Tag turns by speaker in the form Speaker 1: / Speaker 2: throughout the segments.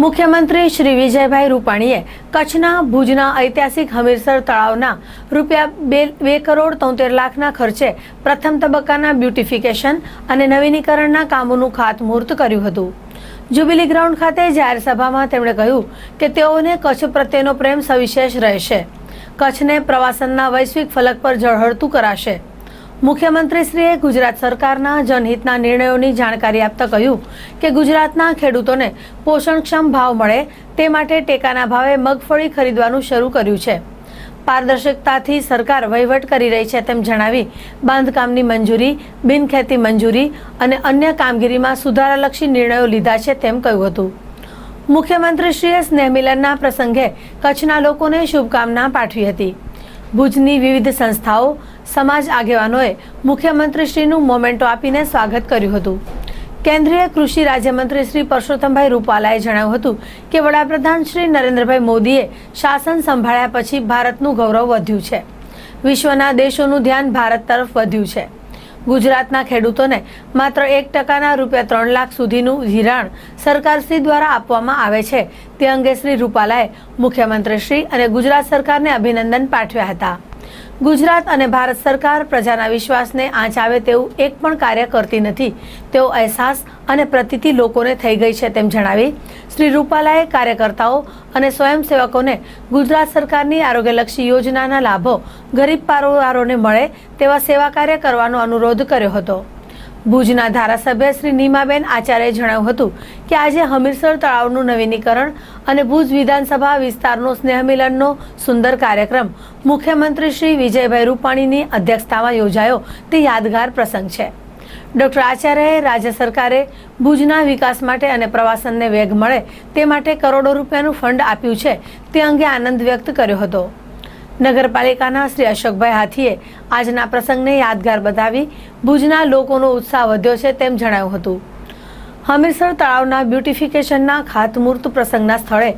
Speaker 1: મુખ્યમંત્રી શ્રી વિજયભાઈ રૂપાણીએ કચ્છના, ભુજના ઐતિહાસિક હમીરસર તળાવના રૂપિયા બે બે કરોડ તોતેર લાખના ખર્ચે પ્રથમ તબક્કાના બ્યુટિફિકેશન અને નવીનીકરણના કામોનું ખાતમુહૂર્ત કર્યું હતું. જ્યુબિલી ગ્રાઉન્ડ ખાતે જાહેર સભામાં તેમણે કહ્યું કે તેઓને કચ્છ પ્રત્યેનો પ્રેમ સવિશેષ રહેશે. કચ્છને પ્રવાસનના વૈશ્વિક ફલક પર ઝળહળતું કરાશે. મુખ્યમંત્રીશ્રીએ ગુજરાત સરકારના જનહિતના નિર્ણયોની જાણકારી આપતા કહ્યું કે ગુજરાતના ખેડૂતોને પોષણક્ષમ ભાવ મળે તે માટે ટેકાના ભાવે મગફળી ખરીદવાનું શરૂ કર્યું છે. પારદર્શકતાથી સરકાર વહીવટ કરી રહી છે તેમ જણાવી બાંધકામની મંજૂરી, બિનખેતી મંજૂરી અને અન્ય કામગીરીમાં સુધારાલક્ષી નિર્ણયો લીધા છે તેમ કહ્યું હતું. મુખ્યમંત્રીશ્રીએ સ્નેહમિલનના પ્રસંગે કચ્છના લોકોને શુભકામના પાઠવી હતી. ભુજની વિવિધ સંસ્થાઓ સમાજ આગેવાનોએ મુખ્યમંત્રીશ્રીનું મોમેન્ટો આપીને સ્વાગત કર્યું હતું. કેન્દ્રીય કૃષિ રાજ્યમંત્રી શ્રી પરસોત્તમભાઈ રૂપાલાએ જણાવ્યું હતું કે વડાપ્રધાન શ્રી નરેન્દ્રભાઈ મોદીએ શાસન સંભાળ્યા પછી ભારતનું ગૌરવ વધ્યું છે. વિશ્વના દેશોનું ધ્યાન ભારત તરફ વધ્યું છે. ગુજરાતના ખેડૂતોને માત્ર એક ટકાના રૂપિયા ત્રણ લાખ સુધીનું ધિરાણ સરકારશ્રી દ્વારા આપવામાં આવે છે. તે અંગે શ્રી રૂપાલાએ મુખ્યમંત્રીશ્રી અને ગુજરાત સરકારને અભિનંદન પાઠવ્યા હતા. ગુજરાત અને ભારત સરકાર પ્રજાના વિશ્વાસને આંચ આવે તેવું એક પણ કાર્ય કરતી નથી. તેવો અહેસાસ અને પ્રતિતિ લોકોને થઈ ગઈ છે તેમ જણાવી શ્રી રૂપાલાએ કાર્યકર્તાઓ અને સ્વયંસેવકોને ગુજરાત સરકારની આરોગ્યલક્ષી યોજનાના લાભો ગરીબ પરિવારોને મળે તેવા સેવા કાર્ય કરવાનો અનુરોધ કર્યો હતો. ભુજના ધારાસભ્ય શ્રી નીમાબેન આચાર્યએ જણાવ્યું હતું કે આજે હમીરસર તળાવનું નવીનીકરણ અને ભુજ વિધાનસભા વિસ્તારનો સ્નેહમિલનનો સુંદર કાર્યક્રમ મુખ્યમંત્રી શ્રી વિજયભાઈ રૂપાણીની અધ્યક્ષતામાં યોજાયો. તે યાદગાર પ્રસંગ છે. ડોક્ટર આચાર્યએ રાજ્ય સરકારે ભુજના વિકાસ માટે અને પ્રવાસનને વેગ મળે તે માટે કરોડો રૂપિયાનું ફંડ આપ્યું છે. તે અંગે આનંદ વ્યક્ત કર્યો હતો. નગરપાલિકાના શ્રી અશોકભાઈ હાથીએ આજના પ્રસંગને યાદગાર બતાવી ભુજના લોકોનો ઉત્સાહ વધ્યો છે તેમ જણાવ્યું હતું. હમીરસર તળાવના બ્યુટિફિકેશનના ખાતમુહૂર્ત પ્રસંગના સ્થળે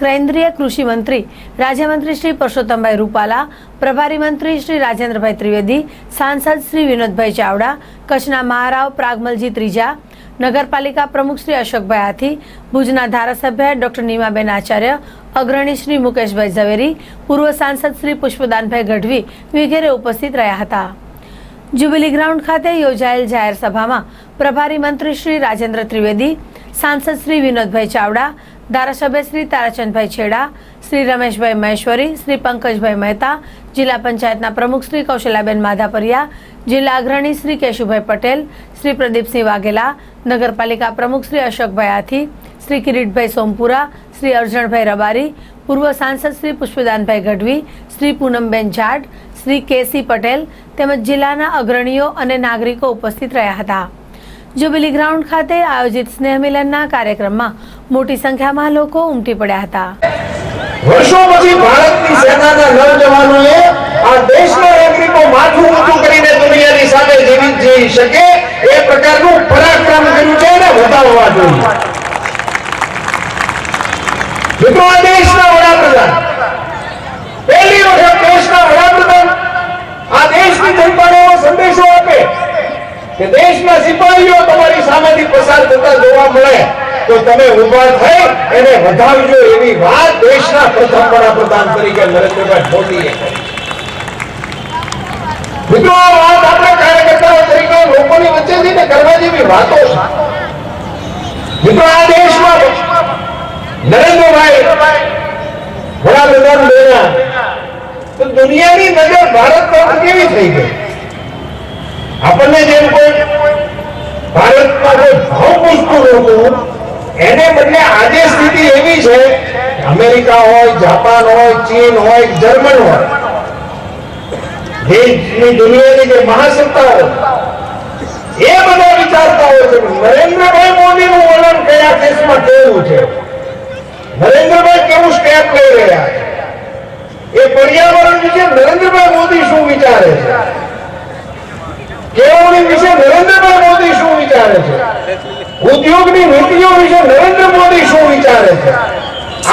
Speaker 1: કેન્દ્રીય કૃષિ મંત્રી, રાજ્યમંત્રી શ્રી પરસોત્તમભાઈ રૂપાલા, પ્રભારી મંત્રી શ્રી રાજેન્દ્રભાઈ ત્રિવેદી, સાંસદ શ્રી વિનોદભાઈ ચાવડા, કચ્છના મહારાવ પ્રાગમલજી ત્રીજા નગરપાલિકા પ્રમુખ શ્રી અશોકભાઈ હાથી ભુજના ધારાસભ્ય ડોક્ટર નીમાબેન આચાર્ય, અગ્રણી શ્રી મુકેશભાઈ ઝવેરી, પૂર્વ સાંસદ શ્રી પુષ્પદાનભાઈ ગઢવી વગેરે ઉપસ્થિત રહ્યા હતા. જ્યુબિલી ગ્રાઉન્ડ ખાતે યોજાયેલ જાહેર સભામાં પ્રભારી મંત્રી શ્રી રાજેન્દ્ર ત્રિવેદી, સાંસદ શ્રી વિનોદભાઈ ચાવડા ધારાસભ્ય શ્રી તારાચંદભાઈ છેડા, શ્રી રમેશભાઈ મહેશ્વરી, શ્રી પંકજભાઈ મહેતા, જિલ્લા પંચાયતના પ્રમુખ શ્રી કૌશલાબેન માધાપરિયા, જિલ્લા અગ્રણી શ્રી કેશુભાઈ પટેલ, શ્રી પ્રદીપસિંહ વાઘેલા, નગરપાલિકા પ્રમુખ શ્રી અશોકભાઈ આથી, શ્રી કિરીટભાઈ સોમપુરા, શ્રી અર્જણભાઈ રબારી, પૂર્વ સાંસદ શ્રી પુષ્પદાનભાઈ ગઢવી, શ્રી પૂનમબેન જાટ, શ્રી કેસી પટેલ તેમજ જિલ્લાના અગ્રણીઓ અને નાગરિકો ઉપસ્થિત રહ્યા હતા. જ્યુબિલી ગ્રાઉન્ડ ખાતે આયોજિત સ્નેહમિલનના કાર્યક્રમમાં મોટી સંખ્યામાં લોકો ઉમટી પડ્યા હતા.
Speaker 2: વર્ષો પછી ભારતની સેનાના નવજવાનોએ આ દેશના નાગરિકો માથું ઊંચું કરીને દુનિયાની સામે જીવી શકે. એ પ્રકારનું પરાક્રમ કર્યું છે અને વધારવા જોઈએ મિત્રો આ દેશના વડાપ્રધાન પહેલી વખત દેશના વડાપ્રધાન આ દેશની જનતાને એવો સંદેશો આપે કે દેશના સિપાહીઓ તમારી સામેથી પસાર થતા જોવા મળે તો તમે ઊભા થઈ એને વધાવજો એવી વાત દેશના પ્રથમ વડાપ્રધાન તરીકે નરેન્દ્રભાઈ મોદીએ કરી દુનિયાની નજર ભારત પર કેવી થઈ ગઈ? આપણને જેમ કોઈ ભારતમાં કોઈ ભાવ પૂછતું નહોતું એને બદલે આજે સ્થિતિ એવી છે, અમેરિકા હોય, જાપાન હોય, ચીન હોય, જર્મન હોય. દેશની દુનિયાની જે મહાસત્તાઓ એ બધા વિચારતા હોય છે નરેન્દ્રભાઈ નરેન્દ્રભાઈ મોદીનું વલણ કયા કેસમાં કેવું છે? નરેન્દ્રભાઈ કેવું સ્ટેપ લઈ રહ્યા છે? એ પર્યાવરણ વિશે નરેન્દ્રભાઈ મોદી શું વિચારે છે? કેળવણી વિશે નરેન્દ્રભાઈ મોદી શું વિચારે છે? ઉદ્યોગની નીતિઓ વિશે નરેન્દ્ર મોદી શું વિચારે છે?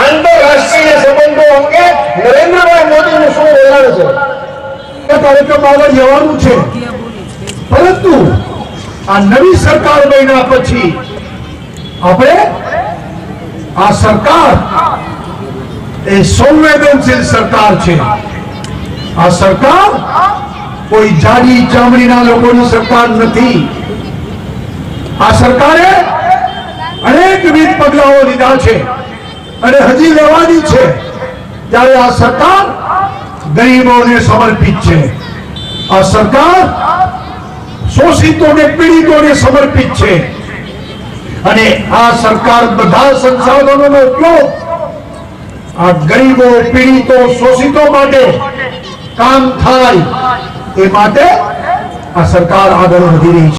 Speaker 2: આંતરરાષ્ટ્રીય સંબંધો અંગે નરેન્દ્રભાઈ મોદીનું શું વલણ છે?
Speaker 3: કાર્યક્રમ આગળ જવાનું છે. પરંતુ આ નવી સરકાર બન્યા પછી આપણે આ સરકાર એ સંવેદનશીલ સરકાર છે. આ સરકાર કોઈ જાડી ચામડીના લોકોની સરકાર નથી. આ સરકારે અનેકવિધ પગલાઓ લીધા છે અને હજી લેવાની છે ત્યારે આ સરકાર ગરીબોને સમર્પિત છે. આ સરકાર શોષિતોને, પીડિતોને સમર્પિત છે. અને આ સરકાર બધા સંસાધનોનો ઉપયોગ આ ગરીબો, પીડિતો, શોષિતો માટે કામ થાય એ માટે આ સરકાર આગળ વધી રહી છે.